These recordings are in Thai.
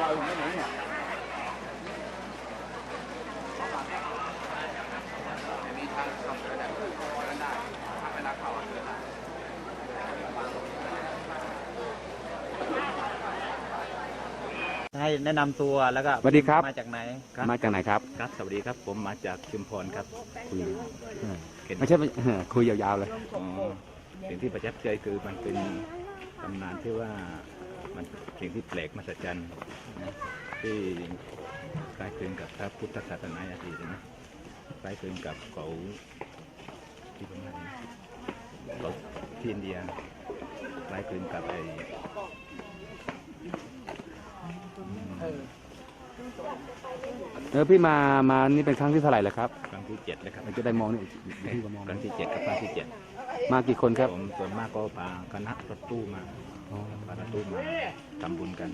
เราไม่ไหนเนี่ยให้แนะนำตัวแล้วก็สวัสดีครับ มาจากไหนมาจากไหนครับครับ สวัสดีครับ ผมมาจากชุมพรครับคุยเห็นไม่ใช่ไม่ คุยยาวๆเลย อ๋อสิ่งที่ประทับใจคือมันเป็นตำนานที่ว่ามัน สิ่งที่แปลกมหัศจรรย์นะที่คล้ายคลึงกับพระพุทธศาสนาอดีตนะคล้ายคลึงกับเขาที่ประมาณนี้เขาที่อินเดียคล้ายคลึงกับไอ้อืมเออพี่มามานี่เป็นครั้งที่เท่าไหร่แล้วครับครั้งที่เจ็ดแล้วครับมันจะได้มองนี่พี่ก็มองครั้งที่เจ็ดครับครั้งที่เจ็ดมากี่คนครับผมส่วนมากก็พาคณะรถตู้มาอ๋อ พารถตู้มาทำบุญกัน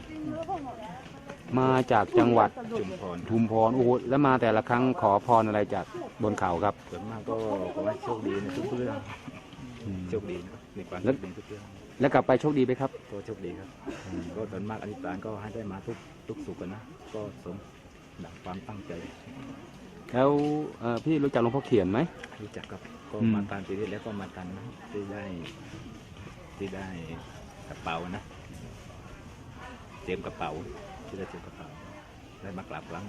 มาจากจังหวัดชุมพรชุมพรโอ้โหแล้วมาแต่ละครั้งขอพรอะไรจากบนเขาครับ ส่วนมากก็ขอให้โชคดีในทุกเรื่องอืมโชคดีนะครับในความแล้โชวคดีทุกเรื่องแล้วกลับไปโชคดีไหมครับก็โชคดีครับก็ส่วนมากอธิษฐานก็ให้ได้มาทุกทุกสุขกันนะก็สมดังความตั้งใจ แล้วเอ่อพี่รู้จักหลวงพ่อเขียนไหม รู้จักกับก็อืม มาตามปีที่แล้วก็มาตันนะที่ได้ที่ได้ กระเป๋านะ เตรียมกระเป๋าที่ได้เตรียมกระเป๋าได้มากราบครั้ง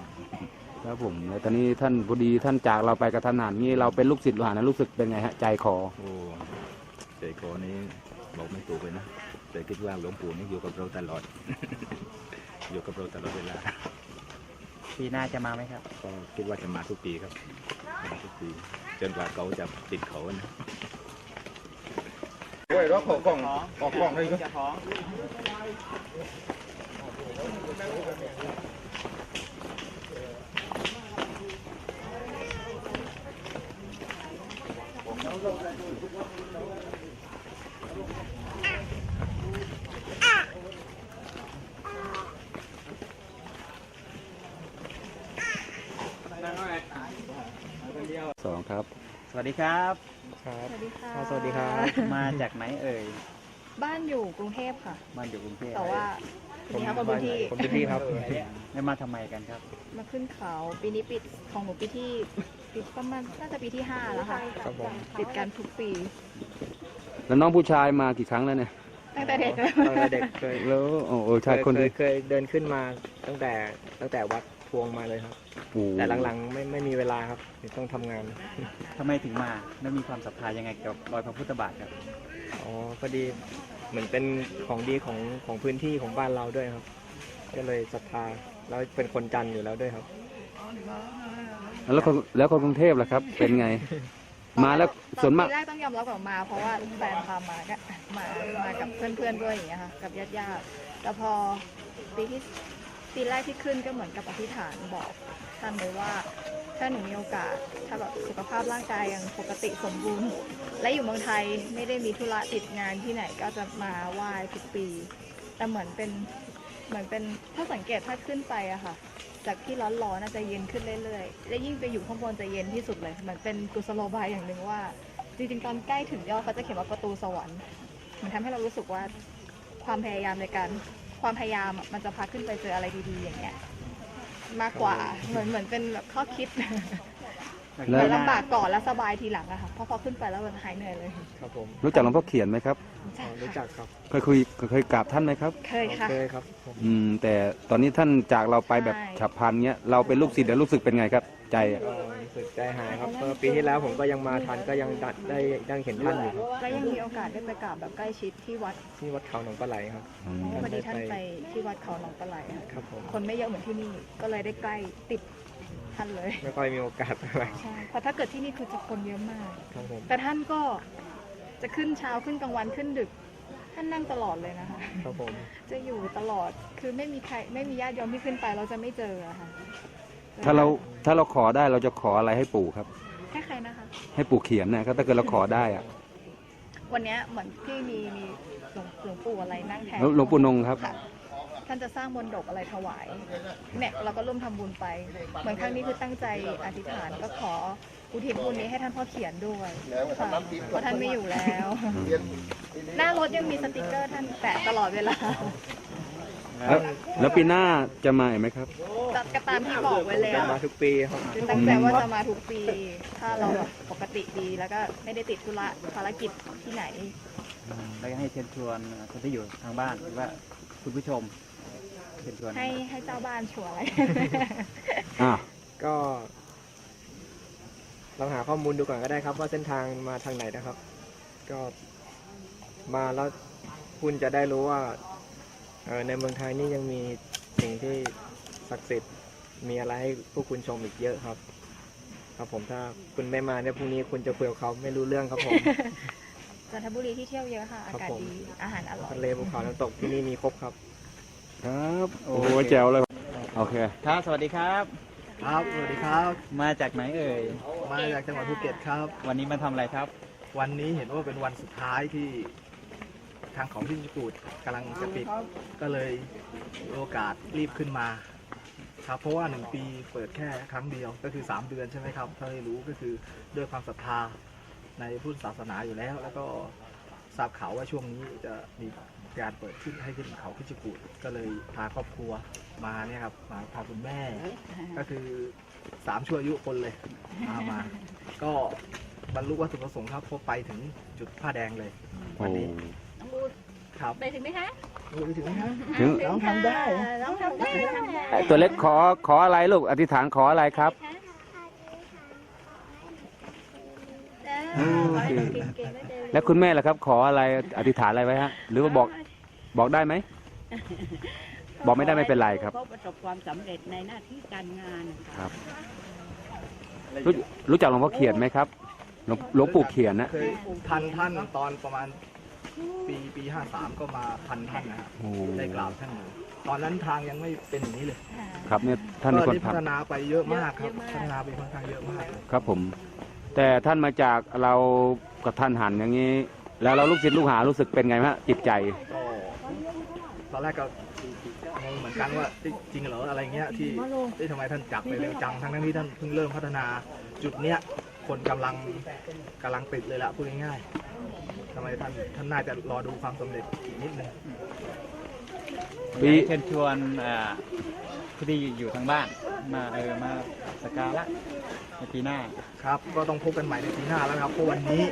ครับผมแล้วตอนนี้ท่านพอดีท่านจากเราไปกระทันหันนี่เราเป็นลูกศิษย์ลูกหานะรู้สึกเป็นไงฮะใจคอโอ้ใจคอนี้บอกไม่ถูกเลยนะแต่คิดว่าหลวงปู่นี่อยู่กับเราตลอด อยู่กับเราตลอดเวลาปีหน้าจะมาไหมครับ ก็คิดว่าจะมาทุกปีครับมาทุกปีจนกว่าเขาจะติดเขานะ โอ้ยราขอกล้องออกกล้องเลยก็สองครับ สวัสดีครับ ครับ สวัสดีค่ะสวัสดีครับ มาจากไหนเอ่ย บ้านอยู่กรุงเทพค่ะมาอยู่กรุงเทพแต่ว่าทีนี้ครับคนพื้นที่ผมเป็นพี่ครับแล้วมาทำไมกันครับ มาขึ้นเขาปีนี้ปิดของหนูปีที่ปิดประมาณน่าจะปีที่ห้าแล้วค่ะครับผม ติดกันทุกปี แล้วน้องผู้ชายมากี่ครั้งแล้วเนี่ยตั้งแต่เด็กเลย ตอนเด็กเคยแล้วโอ้โหชายเคยคนเคนี้ยเคยเดินขึ้นมาตั้งแต่ตั้งแต่วัด พวงมาเลยครับโอ้โแต่หลังๆไม่ไม่มีเวลาครับต้องทำงานทำไมถึงมาแล้วมีความศรัทธายังไงกับรอยพระพุทธบาทครับอ๋อพอดีเหมือนเป็นของดีของของพื้นที่ของบ้านเราด้วยครับ ก็เลยศรัทธาแล้วเป็นคนจันทร์อยู่แล้วด้วยครับ แล้วคนแล้วคนกรุงเทพล่ะครับ เป็นไง มาแล้วส่วนมากปีแรกต้องยอมรับกับมาเพราะว่าแฟนพามาก็มามากับเพื่อนๆด้วยอย่างเงี้ยค่ะกับญาติๆแต่พอปีที่ ปีแรกที่ขึ้นก็เหมือนกับอธิษฐานบอกท่านเลยว่า ถ้าหนูมีโอกาส ถ้าแบบสุขภาพร่างกายยังปกติสมบูรณ์ และอยู่เมืองไทยไม่ได้มีธุระติดงานที่ไหนก็จะมาไหว้ทุกปี แต่เหมือนเป็นเหมือนเป็นถ้าสังเกตถ้าขึ้นไปอะค่ะ จากที่ร้อนๆน่าจะเย็นขึ้นเรื่อยๆ และยิ่งไปอยู่ข้างบนจะเย็นที่สุดเลยเหมือนเป็นกุศโลบายอย่างหนึ่งว่า จริงๆตอนใกล้ถึงยอดเขาจะเขียนว่าประตูสวรรค์มันทำให้เรารู้สึกว่าความพยายามในการ ความพยายามอะมันจะพาขึ้นไปเจออะไรดีๆอย่างเงี้ยมากกว่าเหมือนเหมือนเป็นแบบข้อคิดแล้เหวมือนลำบากก่อนแล้วสบายทีหลังอะค่ะเพราะพอขึ้นไปแล้วมันหายเหนื่อยเลยครับผมรู้จักหลวงพ่อเขียนไหมครับ อ๋อรู้จักครับเคยคุยเคยกราบท่านไหมครับ เคยค่ะเคยครับผมอืม แต่ตอนนี้ท่านจากเราไปแบบใช่ ฉับพลันเงี้ย เราเป็นลูกศิษย์แล้วรู้สึกเป็นไงครับ ใจอะก็รู้ สึกใจหายครับเพราะปีที่แล้วผมก็ยังมาทันก็ยังได้ได้ได้เห็นท่านอยู่ครับและยังมีโอกาสได้ไปกราบแบบใกล้ชิดที่วัดที่วัดเขาหนองปลาไหลครับอืมพอดีท่านไปที่วัดเขาหนองปลาไหลอะครับผมคนไม่เยอะเหมือนที่นี่ก็เลยได้ใกล้ติดท่านเลยไม่ค่อยมีโอกาสอะไรใช่เพราะถ้าเกิดที่นี่คือจะคนเยอะมาก ครับผมแต่ท่านก็จะขึ้นเช้าขึ้นกลางวันขึ้นดึก ท่านนั่งตลอดเลยนะคะ ครับผม จะอยู่ตลอดคือไม่มีใครไม่มีญาติโยมที่ขึ้นไปเราจะไม่เจออะค่ะ ถ้าเราถ้าเราขอได้เราจะขออะไรให้ปู่ครับแค่ใครนะคะ ให้ปู่เขียนนะครับถ้าเกิดเราขอได้อะวันเนี้ยเหมือนที่มีมีหลวงหลวงปู่อะไรนั่งแทนแล้วหลวงปู่นงครับ ค่ะท่านจะสร้างมนดกอะไรถวายเนี่ยเราก็ร่วมทำบุญไป เหมือนครั้งนี้คือตั้งใจอธิษฐานก็ขออุทิศบุญนี้ให้ท่านพ่อเขียนด้วยค่ะเพราะท่านไม่อยู่แล้ว หน้ารถยังมีสติกเกอร์ท่านแปะตลอดเวลา แล้วแล้วปีหน้าจะมาอีกไหมครับจัดกระตามที่บอกไว้แล้วมาทุกปีครับคือตั้งใจว่าจะมาทุกปี ถ้าเราแบบปกติดีแล้วก็ไม่ได้ติดธุระภารกิจที่ไหน แล้วก็ให้เชิญชวนคนที่อยู่ทางบ้านหรือว่าคุณผู้ชมเชิญชวนให้ให้เจ้าบ้านชัวร์อะไรอ่าก็ลองหาข้อมูลดูก่อนก็ได้ครับ ว่าเส้นทางมาทางไหนนะครับ ก็มาแล้วคุณจะได้รู้ว่าเออ ในเมืองไทยนี่ยังมีสิ่งที่ศักดิ์สิทธิ์มีอะไรให้พวกคุณชมอีกเยอะครับ ครับผมถ้าคุณไม่มาเนี่ยพรุ่งนี้คุณจะคุยกับเขาไม่รู้เรื่องครับผม จันทบุรีที่เที่ยวเยอะค่ะ อาครับกาศผม ดีอาหารอร่อย ทะเลภูเขาน้ำตกที่นี่มีครบครับ ครับโอ้โหแจ๋วเลยโอเคครับสวัสดีครับ ครับ สวัสดีครับ มาจากไหนเอ่ย มาจากจังหวัดภูเก็ตครับ วันนี้มาทำอะไรครับ วันนี้เห็นว่าเป็นวันสุดท้ายที่ ทางของที่ญี่ปุ่นกำลังจะปิดก็เลยมีโอกาสรีบขึ้นมาครับเพราะว่าหนึ่งปีเปิดแค่ครั้งเดียวก็คือ 3 เดือนใช่ไหมครับถ้าไม่รู้ก็คือด้วยความศรัทธาในพุทธศาสนาอยู่แล้ว แล้วก็ทราบข่าวว่าช่วงนี้จะมีการเปิดขึ้นให้ขึ้นเขาพิจิกุดก็เลยพาครอบครัวมาเนี่ยครับมาพาคุณแม่ ก็คือสามชั่วอายุคนเลยมามา ก็บรรลุวัตถุประสงค์ครับพบไปถึงจุดผ้าแดงเลยโอ้วันนี้ น้องบูครับไปถึงไหมคะไปถึงไหมครับถึง น้องทำได้น้องทำได้ไอ้ตัวเล็กขอขออะไรลูกอธิษฐานขออะไรครับ เออขอให้เก่งๆได้เจอแล้วคุณแม่ล่ะครับ ขออะไรอธิษฐานอะไรไว้ฮะ หรือว่าบอกบอกได้ไหม บอกไม่ได้ไม่เป็นไรครับ เขาประสบความสำเร็จในหน้าที่การงานนะะครับ รู้รู้จักหลวงพ่อเขียนไหมครับหลวงหลวงปู่เขียนนะ เคยทันท่านตอนประมาณ ปีปีห้าสามก็มาพันท่านนะครับโอ้ได้กราบท่านอยู่ตอนนั้นทางยังไม่เป็นอย่างนี้เลยครับเนี่ยท่านเป็นก็คนได้พัฒทำนาไปเยอะมากครับพัฒนาไปค่อนข้างเยอะมากครับผม แต่ท่านมาจากเรากับท่านหันอย่างนี้ แล้วเราลูกศิษย์ลูกหารู้สึกเป็นไงฮะจิตใจ ก็ตอนแรกก็งงเหมือนกันว่าจริงเหรออะไรเงี้ยที่ที่ทำไมท่านจักไปเร็วจังทั้งนั้นที่ท่านเพิ่งเริ่มพัฒนาจุดเนี้ยคนกำลังกำลังติดเลยละพูดง่ายๆ ทำไมท่านท่านน่าจะรอดูความสำเร็จอีกนิดนึงปีอยากให้เชิญชวนอ่าผู้ที่อยู่ทางบ้านมาเออมาสักการะในปีหน้า ครับ ก็ต้องพบกันใหม่ในปีหน้าแล้วครับเพราะวันนี้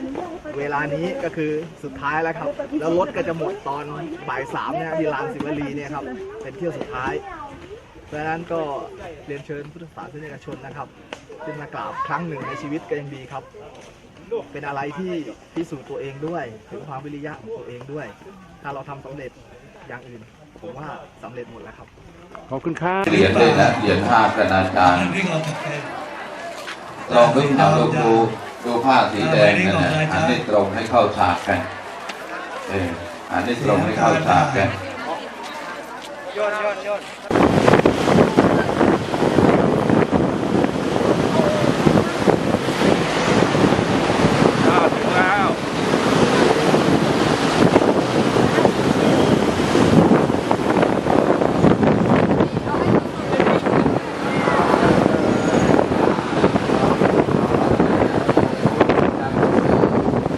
เวลานี้ก็คือสุดท้ายแล้วครับ แล้วรถก็จะหมดตอนบ่ายสามเนี่ยที่ลานศิวลีเนี่ยครับเป็นเที่ยวสุดท้าย เพราะฉะนั้นก็เรียนเชิญพุทธศาสนิกชนนะครับขึ้นมากราบครั้งหนึ่งในชีวิตก็ยังดีครับ เป็นอะไรที่พิสูจน์ตัวเองด้วยถึงความวิริยะของตัวเองด้วย ถ้าเราทำสำเร็จอย่างอื่น ผมว่าสำเร็จหมดแล้วครับ ขอบคุณครับเหรียญเลยนะเหรียญห้าคณาจารย์ลองดูดูดูดูผ้าสีแดงนั่นนะหันให้ตรงให้เข้าฉากกันเออหันให้ตรงให้เข้าฉากกัน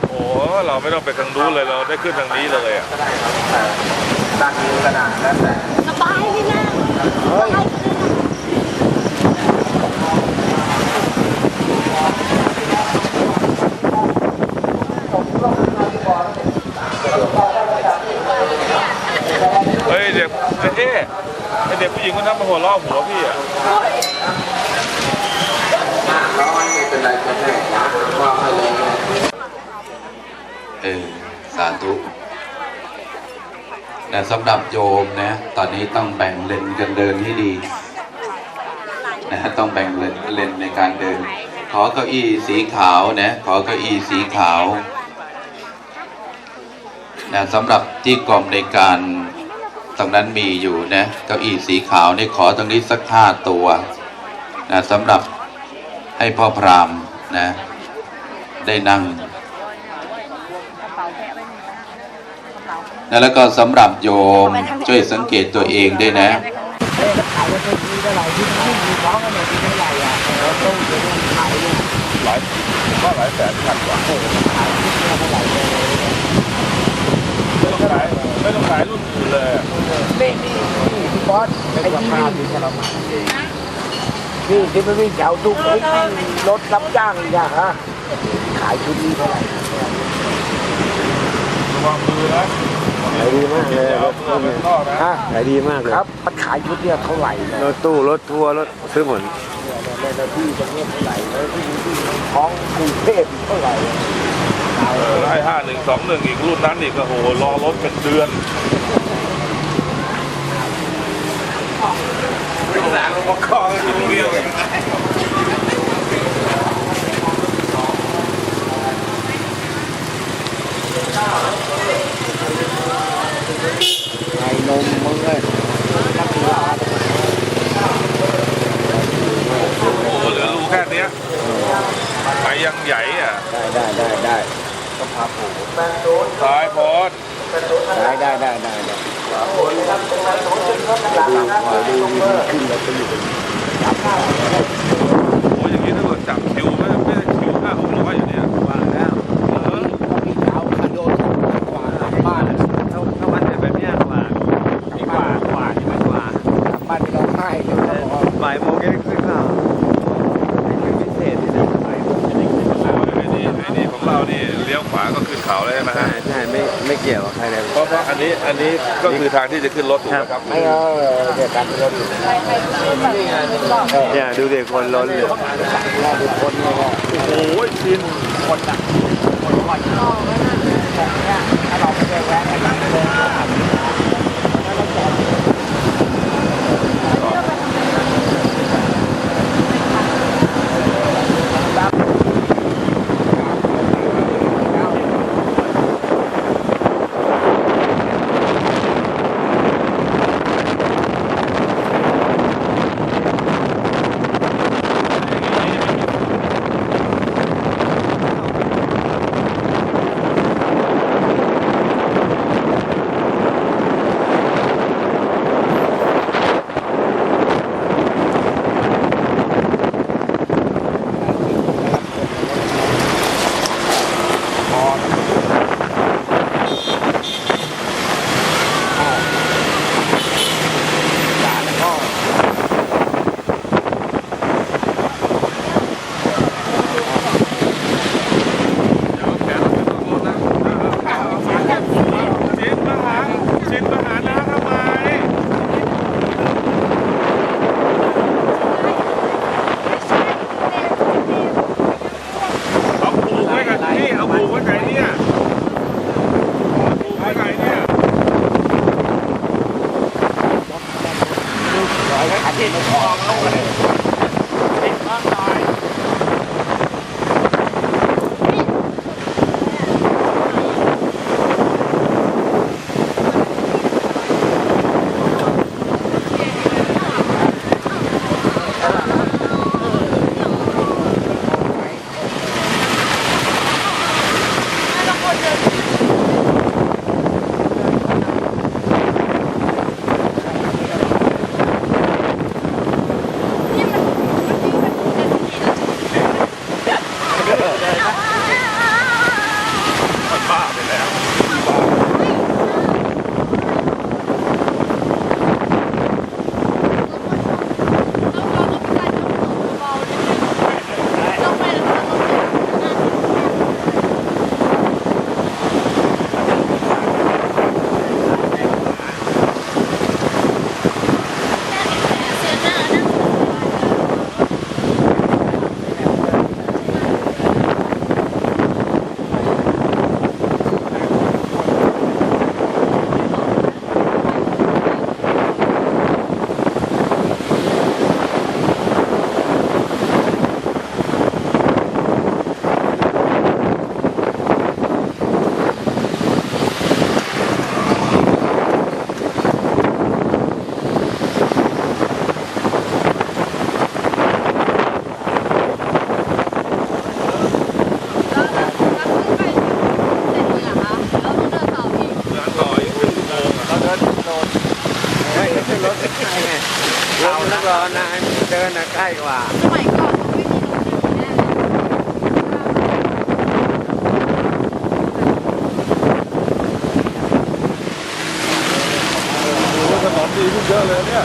โอ้เรา ไม่ต้องไปทางนู้นเลยเราได้ขึ้นทางนี้เลยอะเฮ้ยเด็กเอ๊ะไอเด็กผู้หญิงคนนั้นมาหัวเราะหัวพี่อะเออสาธุแต่สำหรับโยมนะ ตอนนี้ต้องแบ่งเลนกันเดินให้ดีนะต้องแบ่งเลนเลนในการเดิน ขอเก้าอี้สีขาวนะ ขอเก้าอี้สีขาวนะสำหรับที่กองในการตรงนั้นมีอยู่นะเก้าอี้สีขาวนี่ขอตรงนี้สักห้าตัวนะสำหรับให้พ่อพรามนะ ได้นั่ง นะแล้วก็สำหรับโยมช่วยสังเกตตัวเองด้วยนะก็หลายแสนพันกว่าไม่ต้องขายไม่ต้องขายรุ่นอื่นเลยอะสภาพที่ทรมานนี่ที่ไม่วิ่งแถวทุกวิ่งรถรับจ้างอีกอะฮะขายชุดนี้เท่าไหร่ความมือนะ ขายดีมากเลยเดี๋ยวเอาเพื่อนไปข้างนอกนะฮะขายดีมากเลยครับมันขายชุดเนี้ยเท่าไหร่เนี่ยรถตู้รถทัวร์รถซื้อหมดในที่จะเงียบเท่าไหร่แล้วที่ที่ท้องกรุงเทพเท่าไหร่เออได้ห้าหนึ่งสองหนึ่งอีกรุ่นนั้นอีกก็โหรอรถเป็นเดือนไอ้นมมึงเลย นักกีฬาโอ้โหเหลือรูแค่เนี้ยไปยังใหญ่อะได้ได้ได้ได้สายพอดได้ได้ได้ได้ได้ดูเดี๋ยวดูวิธีขึ้นแล้วไปอยู่โอ้ยอย่างนี้ถ้าเกิดจับคิวไม่ไม่ เขาเลยใช่ไหมฮะ ใช่ไม่ไม่เกี่ยวกับใครเลยเพราะว่าอันนี้อันนี้ก็คือทางที่จะขึ้นรถถูกไหมครับ ไม่เอาเดี๋ยวการรถเนี่ยดูเด็กคนล้นเลยแม่ดูคนเนี่ยว่าโอ้ยชินคนอะคนก่อนเนี่ยถ้าเราไม่ได้แวะกันเลย โอ้โหถนนดีขึ้นเยอะเลยเนี่ย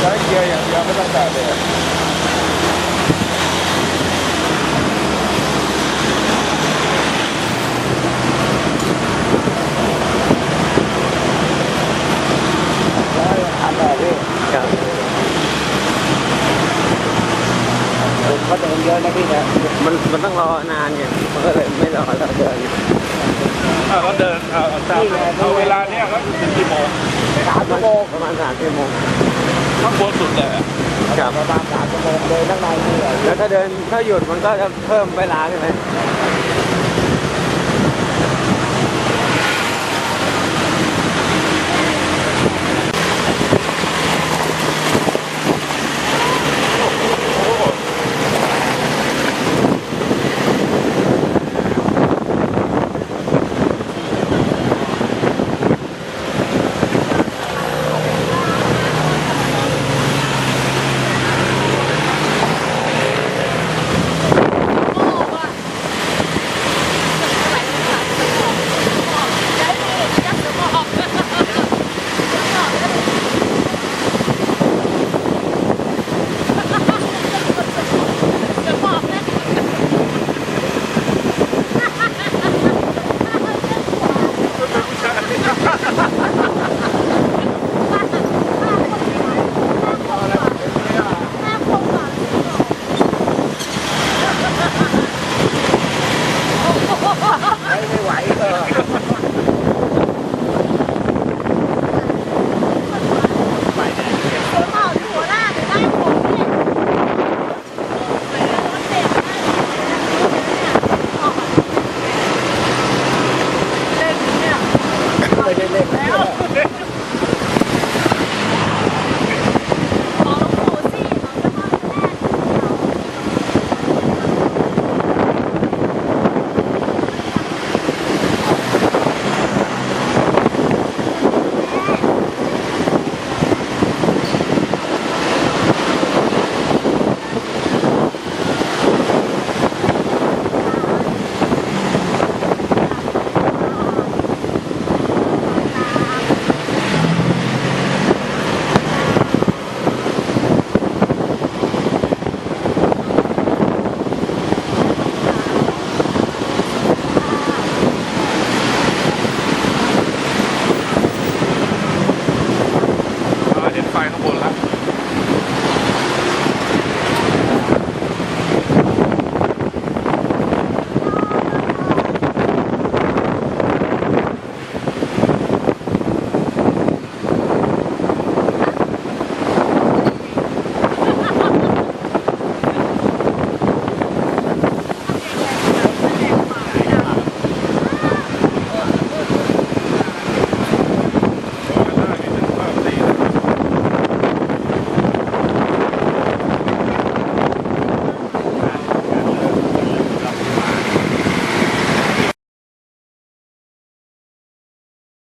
ใเกียร์อย่างเดียวไม่ต้องแตะเลย ทำแบบนี้ผมก็เดินเยอะนะพี่นะ มันมันต้องรอนานไงมันก็เลยไม่รอแล้วเดิน อะเราเดินเอาเอาตามเอาเวลาเนี้ยก็ถึงกี่โมงสามชั่วโมงประมาณสามชั่วโมงข้างบนสุดเลยอะครับประมาณสามชั่วโมงเลยทั้งในนี่เลยแล้วถ้าเดินถ้าหยุดมันก็จะเพิ่มเวลาใช่ไหมไม่